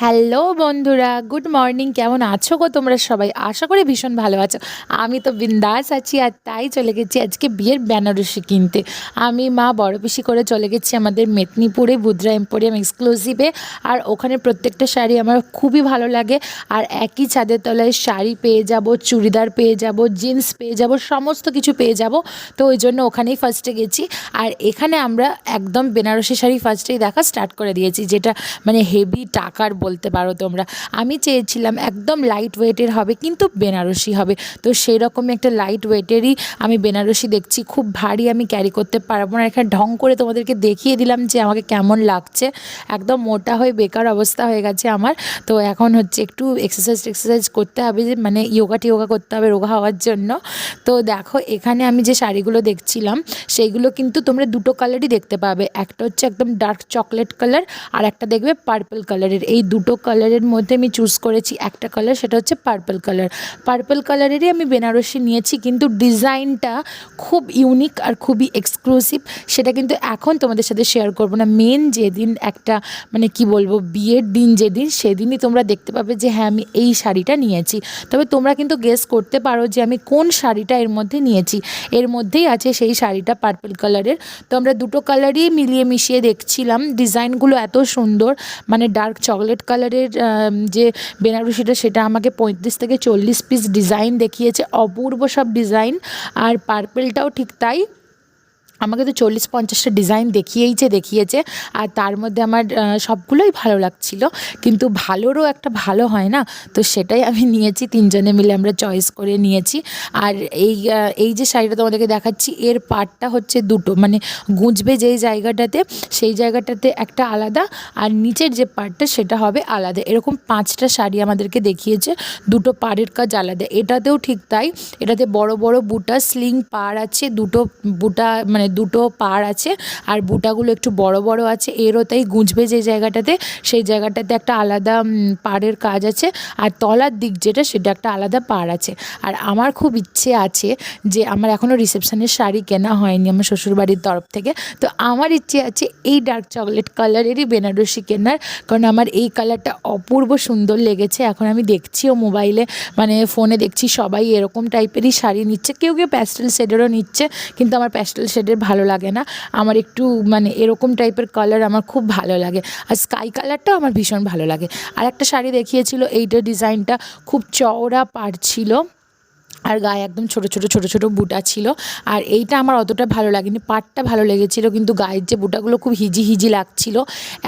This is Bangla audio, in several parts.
হ্যালো বন্ধুরা, গুড মর্নিং। কেমন আছো গো তোমরা সবাই? আশা করি ভীষণ ভালো আছো। আমি তো বিন্দাস আছি আর তাই চলে গেছি আজকে বিয়ের বেনারসি কিনতে। আমি মা বড় পিসি করে চলে গেছি আমাদের মেদিনীপুরে, বুদ্রা এম্পোরিয়াম এক্সক্লুসিভে। আর ওখানে প্রত্যেকটা শাড়ি আমার খুবই ভালো লাগে। আর একই ছাদের তলায় শাড়ি পেয়ে যাব, চুড়িদার পেয়ে যাব, জিন্স পেয়ে যাব, সমস্ত কিছু পেয়ে যাব। তো ওই জন্য ওখানেই ফার্স্টে গেছি। আর এখানে আমরা একদম বেনারসি শাড়ি ফার্স্টেই দেখা স্টার্ট করে দিয়েছি। যেটা মানে হেভি টাকার বলতে পারো তোমরা। আমি চেয়েছিলাম একদম লাইট ওয়েটের হবে, কিন্তু বেনারসি হবে। তো সেই রকমই একটা লাইট ওয়েটেরই আমি বেনারসি দেখছি। খুব ভারী আমি ক্যারি করতে পারব না। এখানে ঢং করে তোমাদেরকে দেখিয়ে দিলাম যে আমাকে কেমন লাগছে। একদম মোটা হয়ে বেকার অবস্থা হয়ে গেছে আমার। তো এখন হচ্ছে একটু এক্সারসাইজ এক্সারসাইজ করতে হবে যে মানে ইয়োগা টিয়োগা করতে হবে রোগা হওয়ার জন্য। তো দেখো, এখানে আমি যে শাড়িগুলো দেখছিলাম, সেইগুলো কিন্তু তোমরা দুটো কালারই দেখতে পাবে। একটা হচ্ছে একদম ডার্ক চকলেট কালার আর একটা দেখবে পার্পল কালারের এই দুটো কালারের মধ্যে আমি চুজ করেছি। একটা কালার সেটা হচ্ছে পার্পল কালার পার্পল কালারেরই আমি বেনারসি নিয়েছি, কিন্তু ডিজাইনটা খুব ইউনিক আর খুবই এক্সক্লুসিভ সেটা কিন্তু এখন তোমাদের সাথে শেয়ার করব না। মেন যেদিন একটা মানে কি বলব, বিয়ের দিন যেদিন, সেদিনই তোমরা দেখতে পাবে যে হ্যাঁ আমি এই শাড়িটা নিয়েছি। তবে তোমরা কিন্তু গেস করতে পারো যে আমি কোন শাড়িটা এর মধ্যে নিয়েছি। এর মধ্যেই আছে সেই শাড়িটা পার্পল কালারের তো আমরা দুটো কালারই মিলিয়ে মিশিয়ে দেখছিলাম। ডিজাইনগুলো এত সুন্দর মানে ডার্ক চকলেট কালারের যে বেনারসিটা সেটা আমাকে পঁয়ত্রিশ থেকে চল্লিশ পিস ডিজাইন দেখিয়েছে। অপূর্ব সব ডিজাইন আর পার্পেলটাও ঠিক তাই। আমাকে তো চল্লিশ পঞ্চাশটা ডিজাইন দেখিয়েইছে, দেখিয়েছে। আর তার মধ্যে আমার সবগুলোই ভালো লাগছিল। কিন্তু ভালোরও একটা ভালো হয় না? তো সেটাই আমি নিয়েছি, তিনজনে মিলে আমরা চয়েস করে নিয়েছি। আর এই এই যে শাড়িটা তোমাদেরকে দেখাচ্ছি, এর পার্টটা হচ্ছে দুটো। মানে গুঁজবে যেই জায়গাটাতে, সেই জায়গাটাতে একটা আলাদা, আর নিচের যে পার্টটা সেটা হবে আলাদা। এরকম পাঁচটা শাড়ি আমাদেরকে দেখিয়েছে, দুটো পাড়ের কাজ আলাদা। এটাতেও ঠিক তাই। এটাতে বড় বড় বুটা স্লিং পাড় আছে, দুটো বুটা মানে দুটো পাড় আছে আর বুটাগুলো একটু বড় বড় আছে। এরও তাই গুঁজবে যে জায়গাটাতে, সেই জায়গাটাতে একটা আলাদা পাড়ের কাজ আছে। আর তলার দিক যেটা, সেটা একটা আলাদা পাড় আছে। আর আমার খুব ইচ্ছে আছে যে আমার এখনও রিসেপশনের শাড়ি কেনা হয়নি আমার শ্বশুরবাড়ির তরফ থেকে। তো আমার ইচ্ছে আছে এই ডার্ক চকলেট কালারেরই বেনারসি কেনার, কারণ আমার এই কালারটা অপূর্ব সুন্দর লেগেছে। এখন আমি দেখছিও মোবাইলে মানে ফোনে দেখছি সবাই এরকম টাইপেরই শাড়ি নিচ্ছে। কেউ কেউ প্যাস্টেল শেডেরও নিচ্ছে, কিন্তু আমার প্যাস্টেল শেডের ভালো লাগে না। আমার একটু মানে এরকম টাইপের কালার আমার খুব ভালো লাগে। আর স্কাই কালারটাও আমার ভীষণ ভালো লাগে। আর একটা শাড়ি দেখিয়েছিল এইটা ডিজাইনটা খুব চওড়া পাড় ছিল। আর গায়ে একদম ছোট ছোট ছোট ছোট বুটা ছিল। আর এইটা আমার অতটা ভালো লাগেনি। পাটটা ভালো লেগেছিল, কিন্তু গায়ের যে বুটাগুলো খুব হিজি হিজি লাগছিল,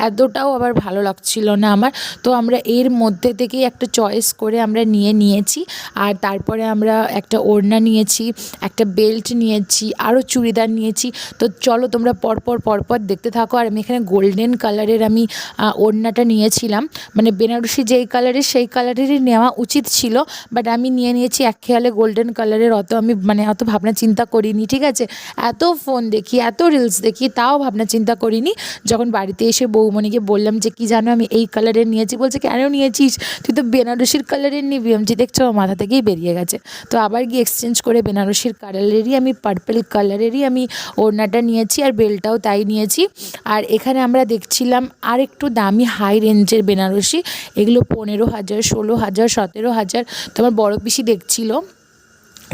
এতটাও আবার ভালো লাগছিল না আমার। তো আমরা এর মধ্যে থেকেই একটা চয়েস করে আমরা নিয়ে নিয়েছি। আর তারপরে আমরা একটা ওড়না নিয়েছি, একটা বেল্ট নিয়েছি, আরও চুড়িদার নিয়েছি। তো চলো তোমরা পরপর পরপর দেখতে থাকো। আর আমি এখানে গোল্ডেন কালারের আমি ওড়নাটা নিয়েছিলাম। মানে বেনারসি যেই কালারের সেই কালারেরই নেওয়া উচিত ছিল। বাট আমি নিয়ে নিয়েছি এক খেয়ালে গোল্ডেন কালারের অত আমি মানে অত ভাবনা চিন্তা করিনি, ঠিক আছে? এত ফোন দেখি, এত রিলস দেখি, তাও ভাবনা চিন্তা করিনি। যখন বাড়িতে এসে বৌমণিকে বললাম যে, কি জানো আমি এই কালারের নিয়েছি? বলছে, কেন নিয়েছিস? তুই তো বেনারসির কালারের নিবি। আমি দেখছ মাথা থেকেই বেরিয়ে গেছে। তো আবার গিয়ে এক্সচেঞ্জ করে বেনারসির কালারেরই আমি পার্পেল কালারেরই আমি ওড়নাটা নিয়েছি আর বেলটাও তাই নিয়েছি। আর এখানে আমরা দেখছিলাম আর একটু দামি হাই রেঞ্জের বেনারসি। এগুলো পনেরো হাজার, ষোলো হাজার, সতেরো হাজার তোমার বড় পিসি দেখছিলো।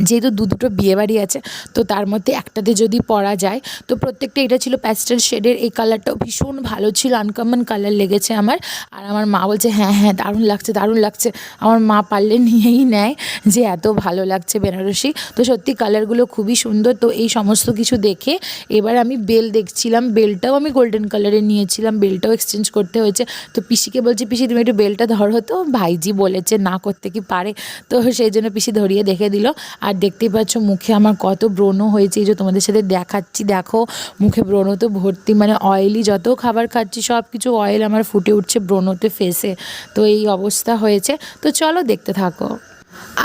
যেহেতু দু দুটো বিয়েবাড়ি আছে, তো তার মধ্যে একটাতে যদি পরা যায়, তো প্রত্যেকটা এটা ছিল প্যাস্টেল শেডের এই কালারটাও ভীষণ ভালো ছিল আনকমন কালার লেগেছে আমার। আর আমার মা বলছে হ্যাঁ হ্যাঁ দারুণ লাগছে দারুণ লাগছে। আমার মা পারলে নিয়েই নেয় যে এত ভালো লাগছে বেনারসি। তো সত্যি কালারগুলো খুবই সুন্দর, তো এই সমস্ত কিছু দেখে এবার আমি বেল দেখছিলাম, বেলটাও আমি গোল্ডেন কালারের নিয়েছিলাম, বেলটাও এক্সচেঞ্জ করতে হয়েছে। তো পিসিকে বলছি, পিসি, তুমি একটু বেলটা ধরো তো। ভাইজি বলেছে, না করতে কি পারে? তো সেই জন্য পিসি ধরিয়ে দেখে দিল। আর দেখতেই পাচ্ছ মুখে আমার কত ব্রণ হয়েছে। এই যে তোমাদের সাথে দেখাচ্ছি, দেখো, মুখে ব্রণ তো ভর্তি মানে অয়েলি যত খাবার খাচ্ছি সব কিছু অয়েল আমার ফুটে উঠছে ব্রণতে ফেসে তো এই অবস্থা হয়েছে। তো চলো দেখতে থাকো।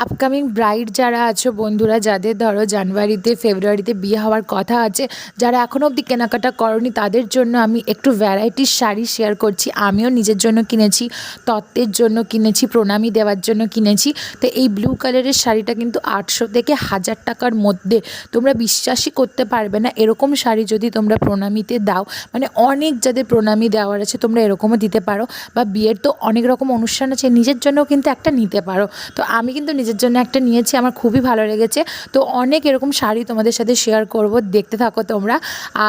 আপকামিং ব্রাইড যারা আছো, বন্ধুরা, যাদের ধরো জানুয়ারিতে, ফেব্রুয়ারিতে বিয়ে হওয়ার কথা আছে, যারা এখনও অবধি কেনাকাটা করনি, তাদের জন্য আমি একটু ভ্যারাইটির শাড়ি শেয়ার করছি। আমিও নিজের জন্য কিনেছি, তত্ত্বের জন্য কিনেছি, প্রণামী দেওয়ার জন্য কিনেছি। তো এই ব্লু কালারের শাড়িটা কিন্তু আটশো থেকে হাজার টাকার মধ্যে। তোমরা বিশ্বাসই করতে পারবে না, এরকম শাড়ি যদি তোমরা প্রণামীতে দাও মানে অনেক যাদের প্রণামী দেওয়ার আছে, তোমরা এরকমও দিতে পারো। বা বিয়ের তো অনেক রকম অনুষ্ঠান আছে, নিজের জন্যও কিন্তু একটা নিতে পারো। তো আমি কিন্তু নিজের জন্য একটা নিয়েছি, আমার খুবই ভালো লেগেছে। তো অনেক এরকম শাড়ি তোমাদের সাথে শেয়ার করব, দেখতে থাকো তোমরা।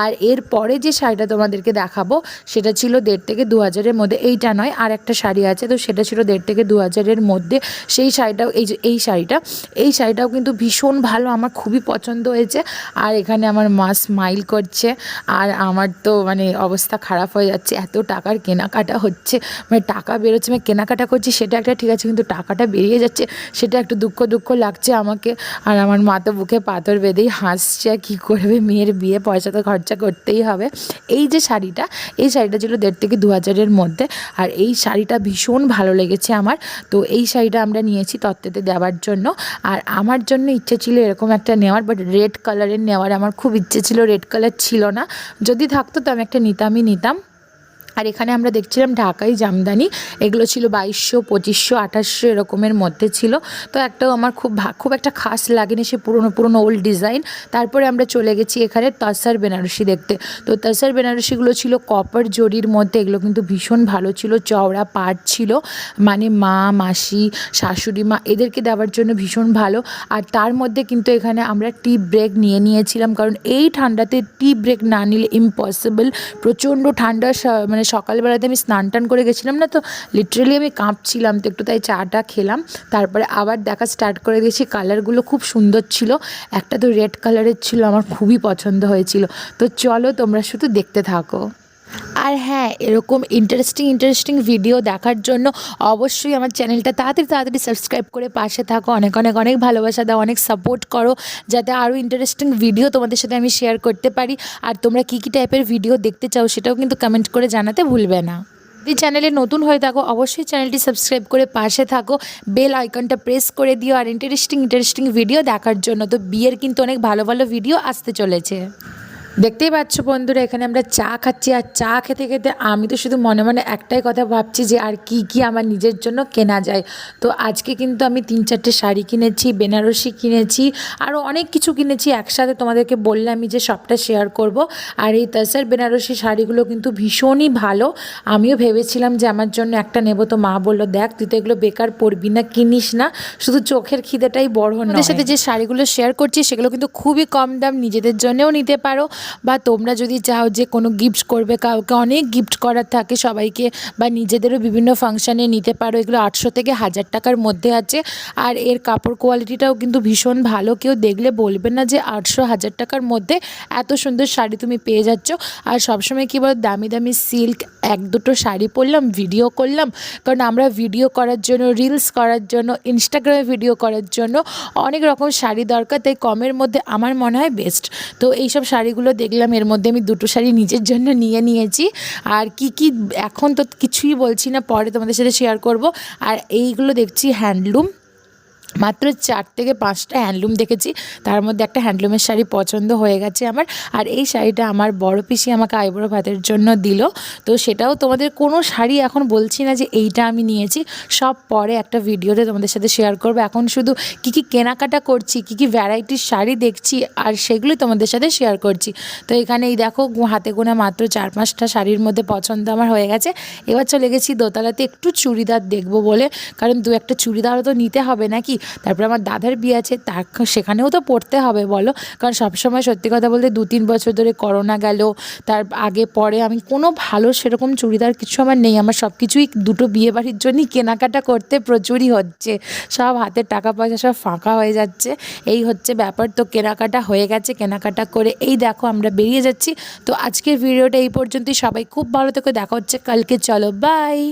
আর এর পরে যে শাড়িটা তোমাদেরকে দেখাবো, সেটা ছিল দেড় থেকে দু হাজারের মধ্যে, এইটা নয়, আর একটা শাড়ি আছে, তো সেটা ছিল দেড় থেকে দু হাজারের মধ্যে। সেই শাড়িটাও, এই যে, এই শাড়িটা, এই শাড়িটাও কিন্তু ভীষণ ভালো, আমার খুবই পছন্দ হয়েছে। আর এখানে আমার মা স্মাইল করছে, আর আমার তো মানে অবস্থা খারাপ হয়ে যাচ্ছে, এত টাকার কেনাকাটা হচ্ছে মানে টাকা বেরোচ্ছে মানে কেনাকাটা করছি, সেটা একটা ঠিক আছে, কিন্তু টাকাটা বেরিয়ে যাচ্ছে সেটা একটু দুঃখ দুঃখ লাগছে আমাকে। আর আমার মা তো বুকে পাথর বেঁধেই হাসছে, কী করবে? মেয়ের বিয়ে, পয়সা তো খরচা করতেই হবে। এই যে শাড়িটা, এই শাড়িটা ছিল দেড় থেকে দু হাজারের মধ্যে। আর এই শাড়িটা ভীষণ ভালো লেগেছে আমার। তো এই শাড়িটা আমরা নিয়েছি তত্ত্বেতে দেওয়ার জন্য। আর আমার জন্য ইচ্ছে ছিল এরকম একটা নেওয়ার বাট রেড কালারের নেওয়ার। আমার খুব ইচ্ছে ছিল রেড কালার ছিল না। যদি থাকতো তো আমি একটা নিতামই নিতাম। আর এখানে আমরা দেখছিলাম ঢাকাই জামদানি। এগুলো ছিল বাইশশো, পঁচিশশো, আঠাশশো এরকমের মধ্যে ছিল। তো একটাও আমার খুব খুব একটা খাস লাগেনি, সে পুরনো পুরনো ওল্ড ডিজাইন তারপরে আমরা চলে গেছি এখানে তাসার বেনারসি দেখতে। তো তাসার বেনারসিগুলো ছিল কপার জরির মধ্যে, এগুলো কিন্তু ভীষণ ভালো ছিল, চওড়া পাট ছিল। মানে মা, মাসি, শাশুড়ি মা, এদেরকে দেওয়ার জন্য ভীষণ ভালো। আর তার মধ্যে কিন্তু এখানে আমরা টি ব্রেক নিয়ে নিয়েছিলাম, কারণ এই ঠান্ডাতে টি ব্রেক না নিলে ইম্পসিবল প্রচণ্ড ঠান্ডা, স- মানে সকালবেলাতে আমি স্নান টান করে গেছিলাম না তো লিটারেলি আমি কাঁপছিলাম তো একটু, তাই চাটা খেলাম। তারপরে আবার দেখা স্টার্ট করে দিয়েছি কালারগুলো খুব সুন্দর ছিল। একটা তো রেড কালারের ছিল, আমার খুবই পছন্দ হয়েছিল। তো চলো তোমরা শুধু দেখতে থাকো। আর হ্যাঁ এরকম ইন্টারেস্টিং ইন্টারেস্টিং ভিডিও দেখার জন্য অবশ্যই আমার চ্যানেলটা তাড়াতাড়ি তাড়াতাড়ি সাবস্ক্রাইব করে পাশে থাকো। অনেক অনেক অনেক ভালোবাসা দাও, অনেক সাপোর্ট করো, যাতে আরও ইন্টারেস্টিং ভিডিও তোমাদের সাথে আমি শেয়ার করতে পারি। আর তোমরা কী কী টাইপের ভিডিও দেখতে চাও সেটাও কিন্তু কমেন্ট করে জানাতে ভুলবে না। যদি চ্যানেলে নতুন হয়ে থাকো, অবশ্যই চ্যানেলটি সাবস্ক্রাইব করে পাশে থাকো। বেল আইকনটা প্রেস করে দিও আর ইন্টারেস্টিং ইন্টারেস্টিং ভিডিও দেখার জন্য। তো বিয়ের কিন্তু অনেক ভালো ভালো ভিডিও আসতে চলেছে। দেখতেই পাচ্ছ বন্ধুরা এখানে আমরা চা খাচ্ছি আর চা খেতে খেতে আমি তো শুধু মনে মনে একটাই কথা ভাবছি যে আর কি কি আমার নিজের জন্য কেনা যায়। তো আজকে কিন্তু আমি তিন চারটে শাড়ি কিনেছি বেনারসি কিনেছি আরও অনেক কিছু কিনেছি। একসাথে তোমাদেরকে বললামই যে সবটা শেয়ার করব। আর এই তাসার বেনারসি শাড়িগুলো কিন্তু ভীষণই ভালো। আমিও ভেবেছিলাম যে আমার জন্য একটা নেব তো মা বলল দেখ তুই তো এগুলো বেকার পরবি না কিনিস না। শুধু চোখের খিদেটাই বড় নয়। সাথে যে শাড়িগুলো শেয়ার করছি সেগুলো কিন্তু খুবই কম দাম নিজেদের জন্যও নিতে পারো। বা তোমরা যদি চাও যে কোনো গিফট করবে, কাউকে অনেক গিফট করার থাকে সবাইকে, বা নিজেদেরও বিভিন্ন ফাংশানে নিতে পারো, এগুলো আটশো থেকে হাজার টাকার মধ্যে আছে। আর এর কাপড় কোয়ালিটিটাও কিন্তু ভীষণ ভালো, কেউ দেখলে বলবে না যে আটশো হাজার টাকার মধ্যে এত সুন্দর শাড়ি তুমি পেয়ে যাচ্ছ। আর সবসময় কী বলো, দামি দামি সিল্ক এক দুটো শাড়ি পরলাম ভিডিও করলাম। কারণ আমরা ভিডিও করার জন্য রিলস করার জন্য ইনস্টাগ্রামে ভিডিও করার জন্য অনেক রকম শাড়ি দরকার। তাই কমের মধ্যে আমার মনে হয় বেস্ট তো এইসব শাড়িগুলো দেখলাম, এর মধ্যে আমি দুটো শাড়ি নিজের জন্য নিয়ে নিয়েছি। আর কি কি, এখন তো কিছুই বলছি না, পরে তোমাদের সাথে শেয়ার করব। আর এইগুলো দেখছি হ্যান্ডলুম মাত্র চার থেকে পাঁচটা হ্যান্ডলুম দেখেছি। তার মধ্যে একটা হ্যান্ডলুমের শাড়ি পছন্দ হয়ে গেছে আমার। আর এই শাড়িটা আমার বড় পিসি আমাকে আইবুড়ো ভাতের জন্য দিল। তো সেটাও তোমাদের কোনো শাড়ি এখন বলছি না যে এইটা আমি নিয়েছি। সব পরে একটা ভিডিওতে তোমাদের সাথে শেয়ার করব। এখন শুধু কী কী কেনাকাটা করছি, কী কী ভ্যারাইটির শাড়ি দেখছি আর সেগুলোই তোমাদের সাথে শেয়ার করছি। তো এখানে এই দেখো, হাতে গোনা মাত্র চার পাঁচটা শাড়ির মধ্যে পছন্দ আমার হয়ে গেছে। এবার চলে গেছি দোতলাতে একটু চুড়িদার দেখব বলে। কারণ দু একটা চুড়িদারও তো নিতে হবে নাকি? তারপরে আমার দাদার বিয়ে আছে, তার সেখানেও তো পড়তে হবে বলো। কারণ সবসময় সত্যি কথা বলতে দু তিন বছর ধরে করোনা গেল, তার আগে পরে আমি কোনো ভালো সেরকম চুড়িদার কিছু আমার নেই, আমার সব কিছুই দুটো বিয়ে বাড়ির জন্যই কেনাকাটা করতে প্রচুরই হচ্ছে। সব হাতের টাকা পয়সা সব ফাঁকা হয়ে যাচ্ছে। এই হচ্ছে ব্যাপার, তো কেনাকাটা হয়ে গেছে, কেনাকাটা করে এই দেখো আমরা বেরিয়ে যাচ্ছি। তো আজকের ভিডিওটা এই পর্যন্তই, সবাই খুব ভালো থেকে, দেখা হচ্ছে কালকে, চলো বাই